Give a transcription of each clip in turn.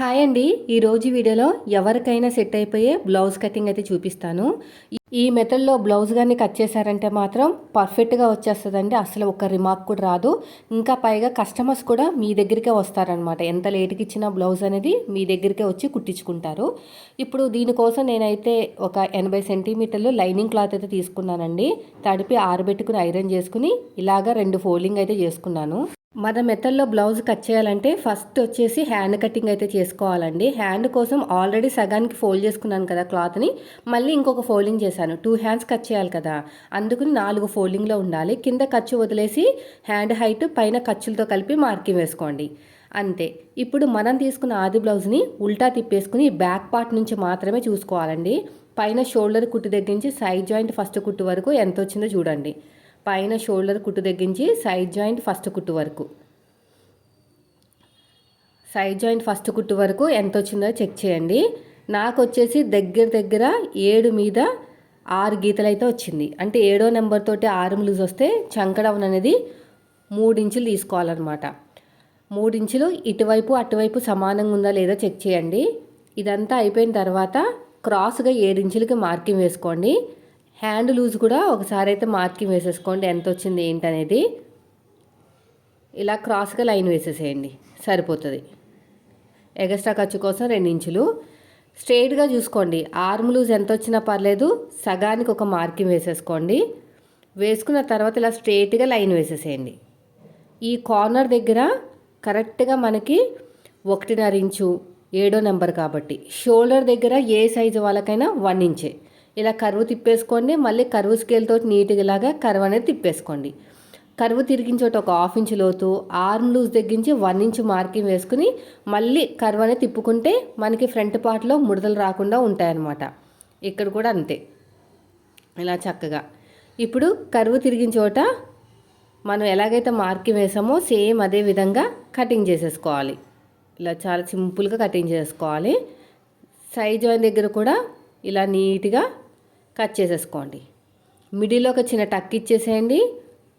Hi అండి. ఈరోజు వీడియోలో ఎవరికైనా సెట్ అయిపోయే బ్లౌజ్ కటింగ్ అయితే చూపిస్తాను. ఈ మెథడ్లో బ్లౌజ్ కానీ కట్ చేశారంటే మాత్రం పర్ఫెక్ట్గా వచ్చేస్తుందండి. అసలు ఒక రిమార్క్ కూడా రాదు. ఇంకా పైగా కస్టమర్స్ కూడా మీ దగ్గరికే వస్తారనమాట ఎంత లేట్కి ఇచ్చిన బ్లౌజ్ అనేది మీ దగ్గరికే వచ్చి కుట్టించుకుంటారు. ఇప్పుడు దీనికోసం నేనైతే ఒక ఎనభై సెంటీమీటర్లు లైనింగ్ క్లాత్ అయితే తీసుకున్నానండి. తడిపి ఆరబెట్టుకుని ఐరన్ చేసుకుని ఇలాగా రెండు ఫోల్డింగ్ అయితే చేసుకున్నాను. మన మెథడ్లో బ్లౌజ్ కట్ చేయాలంటే ఫస్ట్ వచ్చేసి హ్యాండ్ కటింగ్ అయితే చేసుకోవాలండి. హ్యాండ్ కోసం ఆల్రెడీ సగానికి ఫోల్డ్ చేసుకున్నాను కదా క్లాత్ని. మళ్ళీ ఇంకొక ఫోల్డింగ్ చేశాను. టూ హ్యాండ్స్ కట్ చేయాలి కదా. అందుకని నాలుగు ఫోల్డింగ్లో ఉండాలి. కింద ఖర్చు వదిలేసి హ్యాండ్ హైట్ పైన ఖర్చులతో కలిపి మార్కింగ్ వేసుకోండి. అంతే. ఇప్పుడు మనం తీసుకున్న ఆది బ్లౌజ్ని ఉల్టా తిప్పేసుకుని బ్యాక్ పార్ట్ నుంచి మాత్రమే చూసుకోవాలండి. పైన షోల్డర్ కుట్టు దగ్గర నుంచి సైడ్ జాయింట్ ఫస్ట్ కుట్టు వరకు ఎంత వచ్చిందో చూడండి. పైన షోల్డర్ కుట్టు తగ్గించి సైడ్ జాయింట్ ఫస్ట్ కుట్టు వరకు. సైడ్ జాయింట్ ఫస్ట్ కుట్టు వరకు ఎంత వచ్చిందో చెక్ చేయండి. నాకు వచ్చేసి దగ్గర దగ్గర ఏడు మీద ఆరు గీతలు అయితే వచ్చింది. అంటే ఏడో నెంబర్ తోటి ఆరు లూజ్ వస్తే చంకడవన్ అనేది మూడించులు తీసుకోవాలన్నమాట. మూడించులు ఇటువైపు అటువైపు సమానంగా ఉందా లేదా చెక్ చేయండి. ఇదంతా అయిపోయిన తర్వాత క్రాస్గా ఏడించులకి మార్కింగ్ వేసుకోండి. హ్యాండ్ లూజ్ కూడా ఒకసారి అయితే మార్కింగ్ వేసేసుకోండి. ఎంత వచ్చింది ఏంటనేది ఇలా క్రాస్గా లైన్ వేసేసేయండి. సరిపోతుంది. ఎగస్ట్రా ఖర్చు కోసం రెండు ఇంచులు స్ట్రైట్గా చూసుకోండి. ఆర్మ్ లూజ్ ఎంత వచ్చినా పర్లేదు. సగానికి ఒక మార్కింగ్ వేసేసుకోండి. వేసుకున్న తర్వాత ఇలా స్ట్రైట్గా లైన్ వేసేసేయండి. ఈ కార్నర్ దగ్గర కరెక్ట్గా మనకి ఒకటిన్నర ఇంచు ఏడో నెంబర్ కాబట్టి. షోల్డర్ దగ్గర ఏ సైజు వాళ్ళకైనా వన్ ఇంచే. ఇలా కరువు తిప్పేసుకోండి. మళ్ళీ కరువు స్కేల్తో నీట్గా ఇలాగా కరువు అనేది తిప్పేసుకోండి. కరువు తిరిగించోట ఒక హాఫ్ ఇంచ్ లోతు ఆర్మ్ లూజ్ తగ్గించి వన్ ఇంచ్ మార్కింగ్ వేసుకుని మళ్ళీ కరువు అనేది తిప్పుకుంటే మనకి ఫ్రంట్ పార్ట్లో ముడతలు రాకుండా ఉంటాయన్నమాట. ఇక్కడ కూడా అంతే. ఇలా చక్కగా. ఇప్పుడు కరువు తిరిగిన చోట మనం ఎలాగైతే మార్కింగ్ వేసామో సేమ్ అదే విధంగా కటింగ్ చేసేసుకోవాలి. ఇలా చాలా సింపుల్గా కటింగ్ చేసుకోవాలి. సైజ్ దగ్గర కూడా ఇలా నీట్గా కట్ చేసేసుకోండి. మిడిల్లో ఒక చిన్న టక్ ఇచ్చేసేయండి.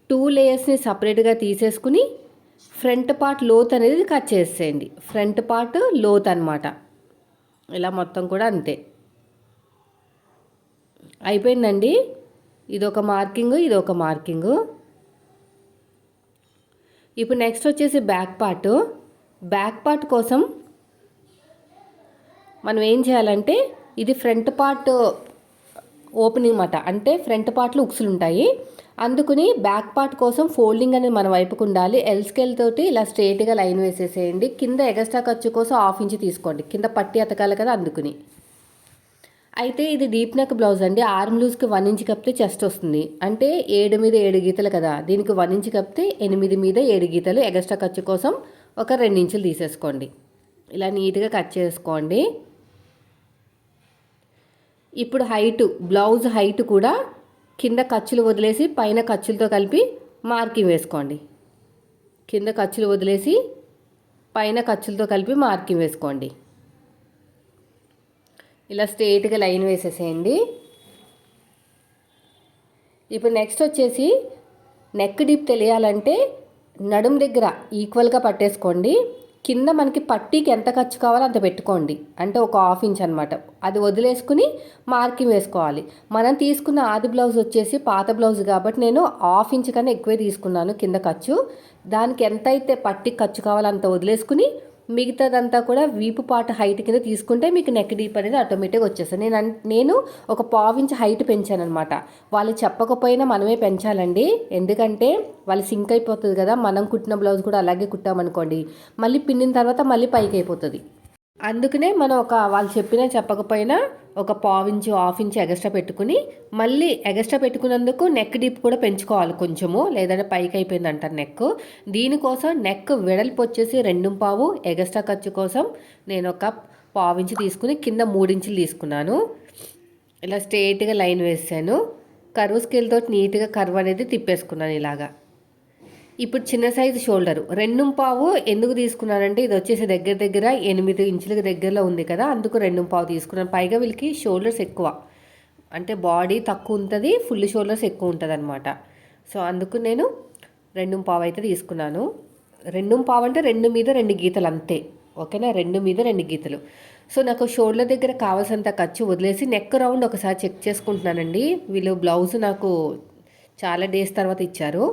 టూ లేయర్స్ని సపరేట్గా తీసేసుకుని ఫ్రంట్ పార్ట్ లోత్ అనేది కట్ చేసేయండి. ఫ్రంట్ పార్ట్ లోత్ అనమాట ఇలా మొత్తం కూడా అంతే. అయిపోయిందండి. ఇదొక మార్కింగ్ ఇదొక మార్కింగ్. ఇప్పుడు నెక్స్ట్ వచ్చేసి బ్యాక్ పార్ట్. బ్యాక్ పార్ట్ కోసం మనం ఏం చేయాలంటే ఇది ఫ్రంట్ పార్ట్ ఓపెనింగ్ మాట అంటే ఫ్రంట్ పార్ట్లో ఉక్సులు ఉంటాయి అందుకుని బ్యాక్ పార్ట్ కోసం ఫోల్డింగ్ అనేది మన వైపుకు ఉండాలి. ఎల్ స్కేల్ తోటి ఇలా స్ట్రేట్గా లైన్ వేసేసేయండి. కింద ఎగస్ట్రా ఖర్చు కోసం హాఫ్ ఇంచ్ తీసుకోండి. కింద పట్టి అతకాలి కదా అందుకుని. అయితే ఇది డీప్ నెక్ బ్లౌజ్ అండి. ఆర్మ్ లూజ్కి వన్ ఇంచ్ కప్పితే చెస్ట్ వస్తుంది. అంటే ఏడు మీద ఏడు గీతలు కదా. దీనికి వన్ ఇంచ్ కప్పితే ఎనిమిది మీద ఏడు గీతలు. ఎగస్ట్రా ఖర్చు కోసం ఒక రెండు ఇంచులు తీసేసుకోండి. ఇలా నీట్గా కట్ చేసుకోండి. ఇప్పుడు హైటు బ్లౌజ్ హైట్ కూడా కింద ఖర్చులు వదిలేసి పైన ఖర్చులతో కలిపి మార్కింగ్ వేసుకోండి. కింద ఖర్చులు వదిలేసి పైన ఖర్చులతో కలిపి మార్కింగ్ వేసుకోండి. ఇలా స్ట్రేట్గా లైన్ వేసేసేయండి. ఇప్పుడు నెక్స్ట్ వచ్చేసి నెక్ డీప్ తెలియాలంటే నడుం దగ్గర ఈక్వల్గా పట్టేసుకోండి. కింద మనకి పట్టీకి ఎంత ఖర్చు కావాలో అంత పెట్టుకోండి. అంటే ఒక హాఫ్ ఇంచ్ అనమాట అది వదిలేసుకుని మార్కింగ్ వేసుకోవాలి. మనం తీసుకున్న ఆది బ్లౌజ్ వచ్చేసి పాత బ్లౌజ్ కాబట్టి నేను హాఫ్ ఇంచ్ కన్నా ఎక్కువే తీసుకున్నాను కింద ఖర్చు. దానికి ఎంత అయితే పట్టీకి ఖర్చు కావాలో అంత వదిలేసుకుని మిగతాదంతా కూడా వీపు పాట హైట్ కింద తీసుకుంటే మీకు నెక్ డీప్ అనేది ఆటోమేటిక్గా వచ్చేస్తుంది. నేను నేను ఒక పావించి హైట్ పెంచాను అనమాట వాళ్ళు చెప్పకపోయినా మనమే పెంచాలండి. ఎందుకంటే వాళ్ళు సింక్ అయిపోతుంది కదా మనం కుట్టిన బ్లౌజ్ కూడా అలాగే కుట్టామనుకోండి. మళ్ళీ పిన్నిన తర్వాత మళ్ళీ పైకి అయిపోతుంది. అందుకనే మనం ఒక వాళ్ళు చెప్పినా చెప్పకపోయినా ఒక పావించు హాఫ్ ఇంచ్ ఎగస్ట్రా పెట్టుకుని మళ్ళీ ఎగస్ట్రా పెట్టుకున్నందుకు నెక్ డీప్ కూడా పెంచుకోవాలి కొంచెము లేదంటే పైకి అయిపోయింది అంటారు నెక్ దీనికోసం నెక్ వెడల్పు వచ్చేసి రెండు పావు ఎగస్ట్రా ఖర్చు కోసం నేను ఒక పావించి తీసుకుని కింద మూడించులు తీసుకున్నాను. ఇలా స్ట్రేట్గా లైన్ వేసాను. కర్వ్ స్కేల్తో నీట్గా కర్వ్ అనేది తిప్పేసుకున్నాను ఇలాగా. ఇప్పుడు చిన్న సైజు షోల్డర్. రెండు పావు ఎందుకు తీసుకున్నానంటే ఇది వచ్చేసి దగ్గర దగ్గర ఎనిమిది ఇంచులకు దగ్గరలో ఉంది కదా అందుకు రెండు పావు తీసుకున్నాను. పైగా వీళ్ళకి షోల్డర్స్ ఎక్కువ. అంటే బాడీ తక్కువ ఉంటుంది ఫుల్ షోల్డర్స్ ఎక్కువ ఉంటుంది అనమాట సో అందుకు నేను రెండు పావు అయితే తీసుకున్నాను. రెండు పావు అంటే రెండు మీద రెండు గీతలు అంతే. ఓకేనా? రెండు మీద రెండు గీతలు. సో నాకు షోల్డర్ దగ్గర కావాల్సినంత ఖర్చు వదిలేసి నెక్ రౌండ్ ఒకసారి చెక్ చేసుకుంటున్నానండి. వీళ్ళు బ్లౌజ్ నాకు చాలా డేస్ తర్వాత ఇచ్చారు.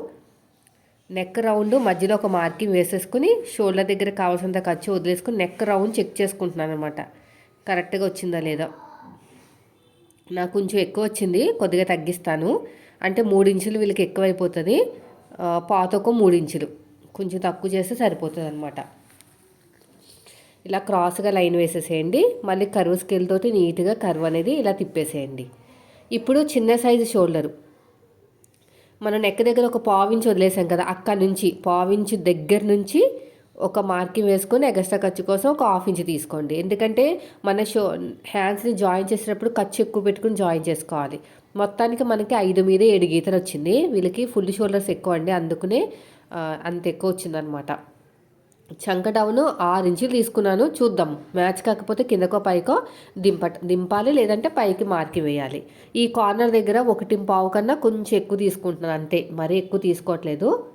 నెక్ రౌండ్ మధ్యలో ఒక మార్కింగ్ వేసేసుకుని షోల్డర్ దగ్గర కావాల్సినంత ఖర్చు వదిలేసుకుని నెక్ రౌండ్ చెక్ చేసుకుంటున్నాను అనమాట కరెక్ట్గా వచ్చిందా లేదా? నాకు కొంచెం ఎక్కువ వచ్చింది కొద్దిగా తగ్గిస్తాను. అంటే మూడు ఇంచులు వీళ్ళకి ఎక్కువైపోతుంది. పాత ఒక ఇంచులు. కొంచెం తక్కువ చేస్తే సరిపోతుంది అనమాట ఇలా క్రాస్గా లైన్ వేసేసేయండి. మళ్ళీ కర్వ్ స్కేల్ తోటి నీట్గా కర్వ్ అనేది ఇలా తిప్పేసేయండి. ఇప్పుడు చిన్న సైజు షోల్డరు. మనం నెక్ దగ్గర ఒక పావించి వదిలేసాం కదా అక్కడ నుంచి పావించి దగ్గర నుంచి ఒక మార్కింగ్ వేసుకొని ఎగస్ట్రా ఖర్చు కోసం ఒక హాఫ్ ఇంచ్ తీసుకోండి. ఎందుకంటే మన షో హ్యాండ్స్ని జాయిన్ చేసేటప్పుడు ఖర్చు ఎక్కువ పెట్టుకుని జాయిన్ చేసుకోవాలి. మొత్తానికి మనకి ఐదు మీద ఏడు గీతలు వచ్చింది. వీళ్ళకి ఫుల్ షోల్డర్స్ ఎక్కువ అండి అందుకునే అంత ఎక్కువ వచ్చిందనమాట చంక ఆరు ఇంచులు తీసుకున్నాను. చూద్దాం. మ్యాచ్ కాకపోతే కిందకో పైకో దింప దింపాలి లేదంటే పైకి మార్కి వేయాలి. ఈ కార్నర్ దగ్గర ఒకటి పావు కన్నా కొంచెం ఎక్కువ తీసుకుంటున్నాను. అంతే. మరీ ఎక్కువ తీసుకోవట్లేదు.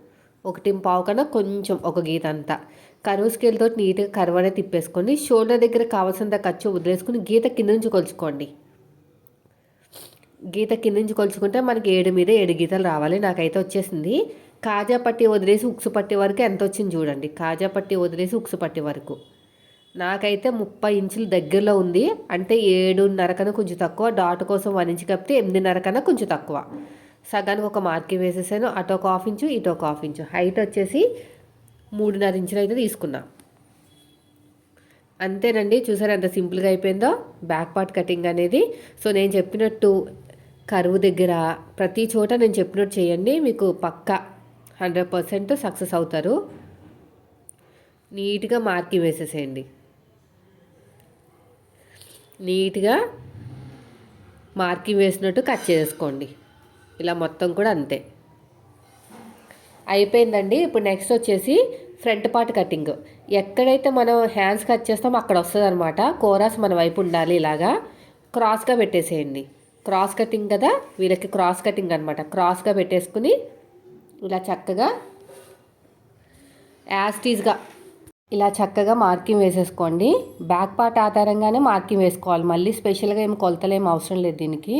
ఒకటి పావు కన్నా కొంచెం ఒక గీత అంతా. కరువు స్కేల్తో నీట్గా కరువు అనేది తిప్పేసుకోండి. షోల్డర్ దగ్గర కావాల్సినంత ఖర్చు వదిలేసుకుని గీత కింద నుంచి కొలుచుకోండి. గీత కింద నుంచి కొలుచుకుంటే మనకి ఏడు మీద ఏడు గీతలు రావాలి. నాకైతే వచ్చేసింది. కాజా పట్టి వదిలేసి ఉక్సు పట్టి వరకు ఎంత వచ్చింది చూడండి. కాజా పట్టి వదిలేసి ఉక్సు పట్టి వరకు. నాకైతే ముప్పై ఇంచుల దగ్గరలో ఉంది. అంటే ఏడున్నర కన్నా కొంచెం తక్కువ. డాట్ కోసం వన్ ఇంచు కప్పితే ఎనిమిదిన్నర కన్నా కొంచెం తక్కువ. సగానికి ఒక మార్కింగ్ వేసేసాను. అటు ఒక హాఫ్ ఇంచు ఇటు ఒక హాఫ్ ఇంచు. హైట్ వచ్చేసి మూడున్నర ఇంచులు అయితే తీసుకున్నా. అంతేనండి. చూసారు ఎంత సింపుల్గా అయిపోయిందో? బ్యాక్ పార్ట్ కటింగ్ అనేది. సో నేను చెప్పినట్టు కరువు దగ్గర ప్రతి చోట నేను చెప్పినట్టు చేయండి. మీకు పక్కా హండ్రెడ్ పర్సెంట్ సక్సెస్ అవుతారు. నీట్గా మార్కింగ్ వేసేసేయండి. నీట్గా మార్కింగ్ వేసినట్టు కట్ చేసుకోండి. ఇలా మొత్తం కూడా అంతే. అయిపోయిందండి. ఇప్పుడు నెక్స్ట్ వచ్చేసి ఫ్రంట్ పార్ట్ కటింగ్. ఎక్కడైతే మనం హ్యాండ్స్ కట్ చేస్తామో అక్కడ వస్తుంది అనమాట కోరాస్ మన వైపు ఉండాలి ఇలాగా. క్రాస్గా పెట్టేసేయండి. క్రాస్ కటింగ్ కదా? వీళ్ళకి క్రాస్ కటింగ్ అనమాట క్రాస్గా పెట్టేసుకుని ఇలా చక్కగా యాస్టీస్గా ఇలా చక్కగా మార్కింగ్ వేసేసుకోండి. బ్యాక్ పార్ట్ ఆధారంగానే మార్కింగ్ వేసుకోవాలి. మళ్ళీ స్పెషల్గా ఏం కొలతలేం అవసరం లేదు దీనికి.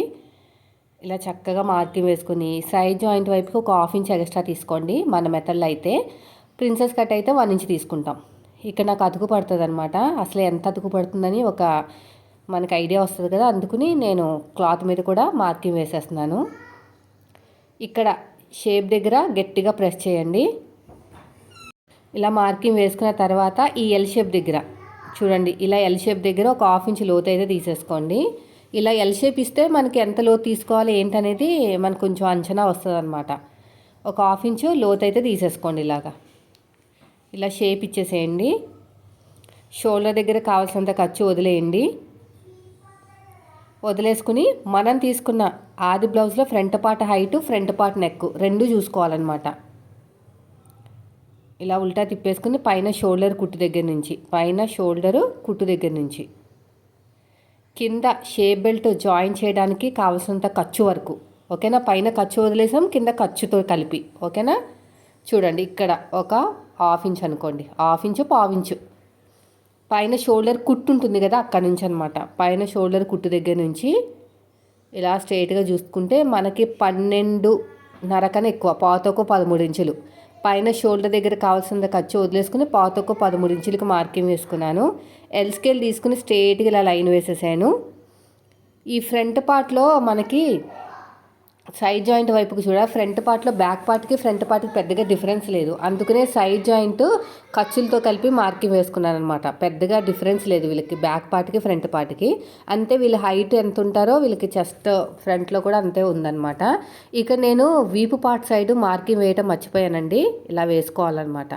ఇలా చక్కగా మార్కింగ్ వేసుకుని సైడ్ జాయింట్ వైపుకి ఒక హాఫ్ ఇంచ్ ఎక్స్ట్రా తీసుకోండి. మన మెథడ్లో అయితే ప్రిన్సెస్ కట్ అయితే వన్ ఇంచ్ తీసుకుంటాం. ఇక్కడ నాకు అతుకు పడుతుంది అనమాట అసలు ఎంత అతుకు పడుతుందని ఒక మనకు ఐడియా వస్తుంది కదా అందుకుని నేను క్లాత్ మీద కూడా మార్కింగ్ వేసేస్తున్నాను. ఇక్కడ షేప్ దగ్గర గట్టిగా ప్రెస్ చేయండి. ఇలా మార్కింగ్ వేసుకున్న తర్వాత ఈ ఎల్ షేప్ దగ్గర చూడండి ఇలా ఎల్ షేప్ దగ్గర ఒక హాఫ్ ఇంచ్ లోతు అయితే తీసేసుకోండి. ఇలా ఎల్ షేప్ ఇస్తే మనకి ఎంత లోతు తీసుకోవాలి ఏంటనేది మనకు కొంచెం అంచనా వస్తుంది అనమాట ఒక హాఫ్ ఇంచు లోతు అయితే తీసేసుకోండి ఇలాగా. ఇలా షేప్ ఇచ్చేసేయండి. షోల్డర్ దగ్గర కావాల్సినంత ఖర్చు వదిలేయండి. వదిలేసుకుని మనం తీసుకున్న ఆది బ్లౌజ్లో front part height front part neck రెండు చూసుకోవాలన్నమాట. ఇలా ఉల్టా తిప్పేసుకుని పైన షోల్డర్ కుట్టు దగ్గర నుంచి. పైన షోల్డరు కుట్టు దగ్గర నుంచి. కింద షేప్ బెల్ట్ జాయిన్ చేయడానికి కావాల్సినంత ఖర్చు వరకు. ఓకేనా? పైన ఖర్చు వదిలేసాం కింద ఖర్చుతో కలిపి. ఓకేనా? చూడండి ఇక్కడ ఒక హాఫ్ ఇంచ్ అనుకోండి. హాఫ్ ఇంచు పావు ఇంచు. పైన షోల్డర్ కుట్టు ఉంటుంది కదా అక్కడి నుంచి అనమాట పైన షోల్డర్ కుట్టు దగ్గర నుంచి ఇలా స్ట్రైట్గా చూసుకుంటే మనకి పన్నెండు నరకన ఎక్కువ పాతకు పదమూడు ఇంచులు. పైన షోల్డర్ దగ్గర కావాల్సిన ఖర్చు వదిలేసుకుని పాతకు పదమూడు ఇంచులకు మార్కింగ్ వేసుకున్నాను. ఎల్ స్కేల్ తీసుకుని స్ట్రైట్గా ఇలా లైన్ వేసేసాను. ఈ ఫ్రంట్ పార్ట్లో మనకి సైడ్ జాయింట్ వైపుకి చూడ ఫ్రంట్ పార్ట్లో బ్యాక్ పార్ట్కి ఫ్రంట్ పార్ట్కి పెద్దగా డిఫరెన్స్ లేదు. అందుకనే సైడ్ జాయింట్ ఖర్చులతో కలిపి మార్కింగ్ వేసుకున్నాను అనమాట పెద్దగా డిఫరెన్స్ లేదు వీళ్ళకి బ్యాక్ పార్ట్కి ఫ్రంట్ పార్ట్కి. అంతే వీళ్ళ హైట్ ఎంత ఉంటారో వీళ్ళకి చెస్ట్ ఫ్రంట్లో కూడా అంతే ఉందన్నమాట ఇక నేను వీపు పార్ట్ సైడ్ మార్కింగ్ వేయటం మర్చిపోయానండి. ఇలా వేసుకోవాలన్నమాట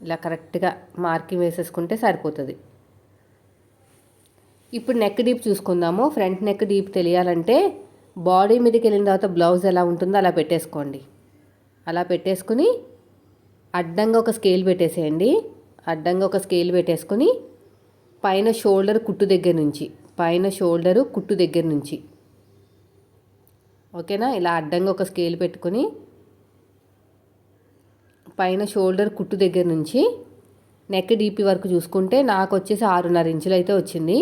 ఇలా కరెక్ట్గా మార్కింగ్ వేసేసుకుంటే సరిపోతుంది. ఇప్పుడు నెక్ డీప్ చూసుకుందాము. ఫ్రంట్ నెక్ డీప్ తెలియాలంటే బాడీ మీదకి వెళ్ళిన తర్వాత బ్లౌజ్ ఎలా ఉంటుందో అలా పెట్టేసుకోండి. అలా పెట్టేసుకుని అడ్డంగా ఒక స్కేల్ పెట్టేసేయండి. అడ్డంగా ఒక స్కేల్ పెట్టేసుకుని పైన షోల్డర్ కుట్టు దగ్గర నుంచి పైన షోల్డరు కుట్టు దగ్గర నుంచి. ఓకేనా? ఇలా అడ్డంగా ఒక స్కేల్ పెట్టుకొని పైన షోల్డర్ కుట్టు దగ్గర నుంచి నెక్ డీపీ వరకు చూసుకుంటే నాకు వచ్చేసి ఆరున్నర ఇంచులు అయితే వచ్చింది.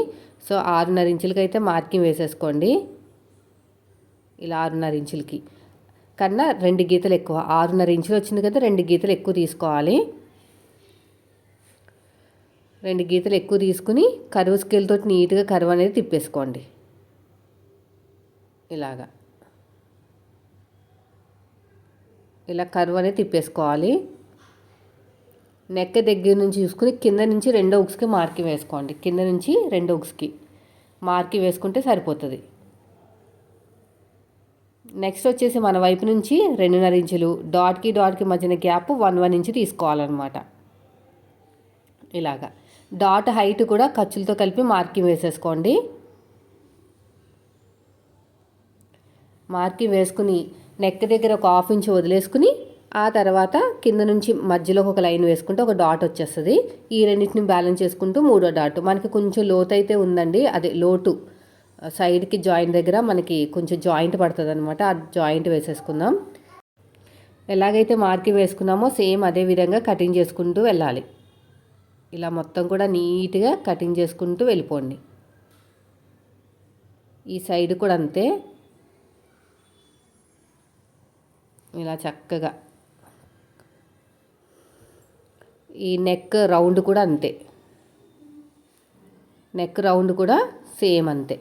సో ఆరున్నర ఇంచులకి అయితే మార్కింగ్ వేసేసుకోండి. ఇలా ఆరున్నర ఇంచులకి. కన్నా రెండు గీతలు ఎక్కువ. ఆరున్నర ఇంచులు వచ్చింది కదా రెండు గీతలు ఎక్కువ తీసుకోవాలి. రెండు గీతలు ఎక్కువ తీసుకుని కరువు స్కేల్తో నీట్గా కరువు అనేది తిప్పేసుకోండి. ఇలాగా. ఇలా కరువు అనేది తిప్పేసుకోవాలి. నెక్క దగ్గర నుంచి చూసుకుని కింద నుంచి రెండో ఉక్స్కి మార్కి వేసుకోండి. కింద నుంచి రెండో ఉక్స్కి మార్కి వేసుకుంటే సరిపోతుంది. నెక్స్ట్ వచ్చేసి మన వైపు నుంచి రెండున్నర ఇంచులు డాట్కి డాట్కి మధ్యన గ్యాప్ వన్ వన్ ఇంచు తీసుకోవాలన్నమాట. ఇలాగా. డాట్ హైట్ కూడా ఖర్చులతో కలిపి మార్కింగ్ వేసేసుకోండి. మార్కింగ్ వేసుకుని నెక్ దగ్గర ఒక హాఫ్ ఇంచ్ వదిలేసుకుని ఆ తర్వాత కింద నుంచి మధ్యలో ఒక లైన్ వేసుకుంటే ఒక డాట్ వచ్చేస్తుంది. ఈ రెండింటిని బ్యాలెన్స్ చేసుకుంటూ మూడో డాట్. మనకి కొంచెం లోతు అయితే ఉందండి అదే లోటు. సైడ్కి జాయింట్ దగ్గర మనకి కొంచెం జాయింట్ పడుతుంది అనమాట ఆ జాయింట్ వేసేసుకుందాం. ఎలాగైతే మార్కింగ్ వేసుకున్నామో సేమ్ అదే విధంగా కటింగ్ చేసుకుంటూ వెళ్ళాలి. ఇలా మొత్తం కూడా నీట్గా కటింగ్ చేసుకుంటూ వెళ్ళిపోండి. ఈ సైడ్ కూడా అంతే. ఇలా చక్కగా. ఈ నెక్ రౌండ్ కూడా అంతే. నెక్ రౌండ్ కూడా సేమ్ అంతే.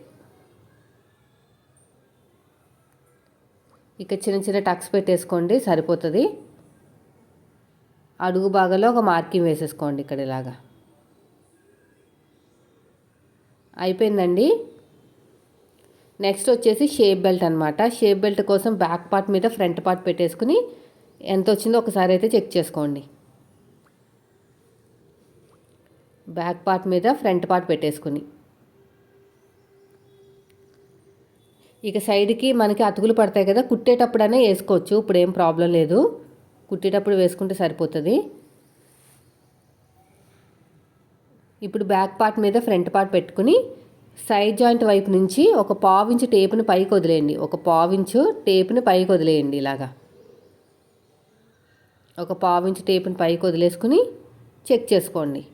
ఇక చిన్న చిన్న టక్స్ పెట్టేసుకోండి సరిపోతుంది. అడుగు భాగంలో ఒక మార్కింగ్ వేసేసుకోండి ఇక్కడ ఇలాగా. అయిపోయిందండి. నెక్స్ట్ వచ్చేసి షేప్ బెల్ట్ అనమాట షేప్ బెల్ట్ కోసం బ్యాక్ పార్ట్ మీద ఫ్రంట్ పార్ట్ పెట్టేసుకుని ఎంత వచ్చిందో ఒకసారి అయితే చెక్ చేసుకోండి. బ్యాక్ పార్ట్ మీద ఫ్రంట్ పార్ట్ పెట్టేసుకుని. ఇక సైడ్కి మనకి అతుకులు పడతాయి కదా కుట్టేటప్పుడనే వేసుకోవచ్చు. ఇప్పుడు ఏం ప్రాబ్లం లేదు. కుట్టేటప్పుడు వేసుకుంటే సరిపోతుంది. ఇప్పుడు బ్యాక్ పార్ట్ మీద ఫ్రంట్ పార్ట్ పెట్టుకుని సైడ్ జాయింట్ వైపు నుంచి ఒక పావించు టేపుని పైకి వదిలేయండి. ఒక పావించు టేపుని పైకి వదిలేయండి ఇలాగా. ఒక పావించు టేపుని పైకి వదిలేసుకుని చెక్ చేసుకోండి.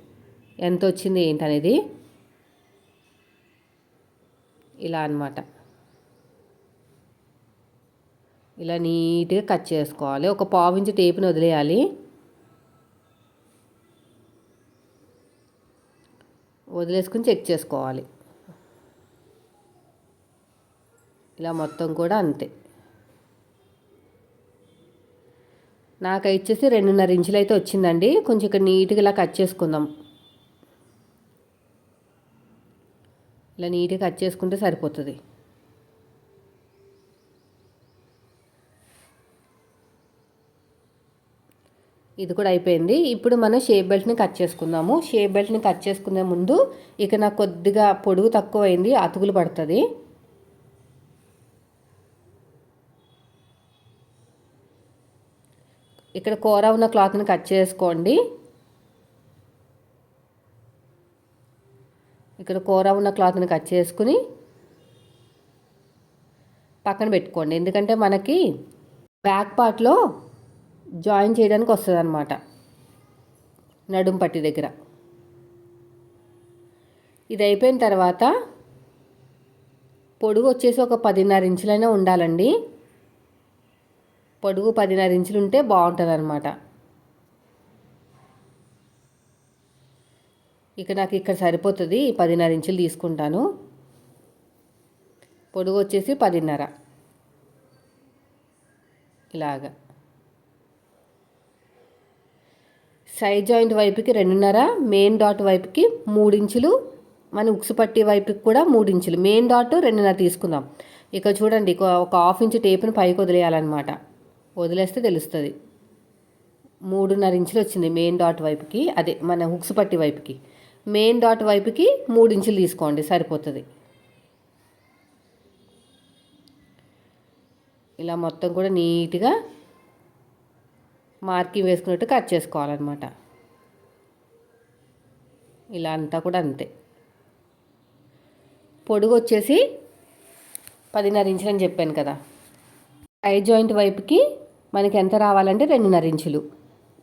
ఎంత వచ్చింది ఏంటనేది. ఇలా అనమాట ఇలా నీట్గా కట్ చేసుకోవాలి. ఒక పావించి టేపుని వదిలేయాలి. వదిలేసుకుని చెక్ చేసుకోవాలి. ఇలా మొత్తం కూడా అంతే. నాకు వచ్చేసి రెండున్నర ఇంచులు అయితే వచ్చిందండి. కొంచెం ఇక్కడ నీట్గా ఇలా కట్ చేసుకుందాం. ఇలా నీట్గా కట్ చేసుకుంటే సరిపోతుంది. ఇది కూడా అయిపోయింది. ఇప్పుడు మనం షేప్ బెల్ట్ని కట్ చేసుకుందాము. షేప్ బెల్ట్ని కట్ చేసుకునే ముందు ఇక నాకు కొద్దిగా పొడుగు తక్కువ అయింది అతుకులు పడుతుంది. ఇక్కడ కూర ఉన్న క్లాత్ని కట్ చేసుకోండి. ఇక్కడ కూర ఉన్న క్లాత్ని కట్ చేసుకుని పక్కన పెట్టుకోండి. ఎందుకంటే మనకి బ్యాక్ పార్ట్లో జాయిన్ చేయడానికి వస్తుంది అనమాట నడుం పట్టి దగ్గర. ఇది అయిపోయిన తర్వాత పొడుగు వచ్చేసి ఒక పదిన్నర ఇంచులైనా ఉండాలండి. పొడుగు పదిన్నర ఇంచులు ఉంటే బాగుంటుంది అనమాట ఇక నాకు ఇక్కడ సరిపోతుంది పదిన్నర ఇంచులు తీసుకుంటాను. పొడుగు వచ్చేసి పదిన్నర. ఇలాగా. సైడ్ జాయింట్ వైపుకి రెండున్నర మెయిన్ డాట్ వైపుకి మూడించులు మన ఉక్సు పట్టి వైపుకి కూడా మూడించులు. మెయిన్ డాట్ రెండున్నర తీసుకుందాం. ఇక చూడండి ఒక హాఫ్ ఇంచు టేపుని పైకి వదిలేయాలన్నమాట. వదిలేస్తే తెలుస్తుంది. మూడున్నర ఇంచులు వచ్చింది మెయిన్ డాట్ వైపుకి అదే మన హుక్స్ పట్టి వైపుకి. మెయిన్ డాట్ వైపుకి మూడు ఇంచులు తీసుకోండి సరిపోతుంది. ఇలా మొత్తం కూడా నీట్గా మార్కింగ్ వేసుకున్నట్టు కట్ చేసుకోవాలన్నమాట. ఇలా అంతా కూడా అంతే. పొడుగు వచ్చేసి పదిన్నర ఇంచులు అని చెప్పాను కదా. ఐ జాయింట్ వైపుకి మనకి ఎంత రావాలంటే రెండున్నర ఇంచులు.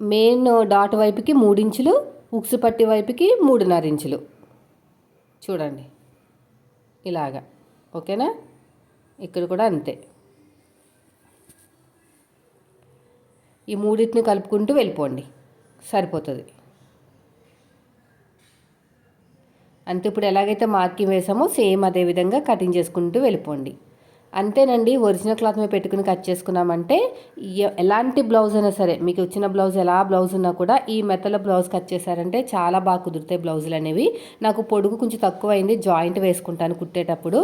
మెయిన్ డాట్ వైపుకి మూడించులు ఉక్సు పట్టి వైపుకి మూడున్నర ఇంచులు. చూడండి. ఇలాగా. ఓకేనా? ఇక్కడ కూడా అంతే. ఈ మూడింటిని కలుపుకుంటూ వెళ్ళిపోండి. సరిపోతుంది. అంతే ఇప్పుడు ఎలాగైతే మార్కింగ్ వేసామో సేమ్ అదే విధంగా కటింగ్ చేసుకుంటూ వెళ్ళిపోండి. అంతేనండి ఒరిజినల్ క్లాత్ మీద పెట్టుకుని కట్ చేసుకున్నామంటే ఎలాంటి బ్లౌజ్ అయినా సరే మీకు వచ్చిన బ్లౌజ్ ఎలా బ్లౌజ్ ఉన్నా కూడా ఈ మెత్తల బ్లౌజ్ కట్ చేశారంటే చాలా బాగా కుదురుతాయి బ్లౌజులు అనేవి. నాకు పొడుగు కొంచెం తక్కువ అయింది జాయింట్ వేసుకుంటాను కుట్టేటప్పుడు.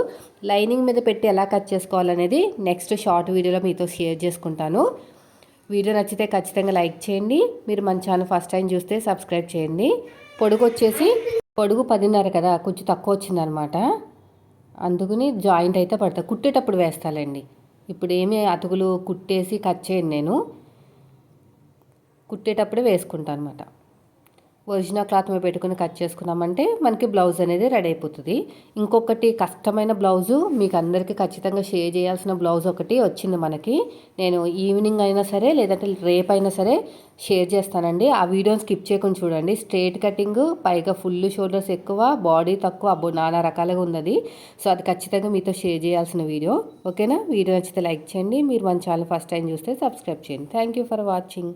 లైనింగ్ మీద పెట్టి ఎలా కట్ చేసుకోవాలనేది నెక్స్ట్ షార్ట్ వీడియోలో మీతో షేర్ చేసుకుంటాను. వీడియో నచ్చితే ఖచ్చితంగా లైక్ చేయండి. మీరు మన ఛానల్ ఫస్ట్ టైం చూస్తే సబ్స్క్రైబ్ చేయండి. పొడుగు వచ్చేసి పొడుగు పదిన్నర కదా కొంచెం తక్కువ వచ్చిందనమాట. అందుకని జాయింట్ అయితే పడతా. కుట్టేటప్పుడు వేస్తాలండి. ఇప్పుడు ఏమి అతుకులు కుట్టేసి కట్ చేయను నేను. కుట్టేటప్పుడే వేసుకుంటాను అనమాట ఒరిజినల్ క్లాత్ మీద పెట్టుకుని కట్ చేసుకున్నామంటే మనకి బ్లౌజ్ అనేది రెడీ అయిపోతుంది. ఇంకొకటి కష్టమైన బ్లౌజు మీకు అందరికీ ఖచ్చితంగా షేర్ చేయాల్సిన బ్లౌజ్ ఒకటి వచ్చింది మనకి. నేను ఈవినింగ్ అయినా సరే లేదంటే రేపు అయినా సరే షేర్ చేస్తానండి. ఆ వీడియోని స్కిప్ చేయకుండా చూడండి. స్ట్రేట్ కటింగ్ పైగా ఫుల్ షోల్డర్స్ ఎక్కువ బాడీ తక్కువ అబ్బో నానా రకాలుగా ఉన్నది. సో అది ఖచ్చితంగా మీతో షేర్ చేయాల్సిన వీడియో. ఓకేనా? వీడియో నచ్చితే లైక్ చేయండి. మీరు మన ఛానల్ ఫస్ట్ టైం చూస్తే సబ్స్క్రైబ్ చేయండి. Thank you for watching.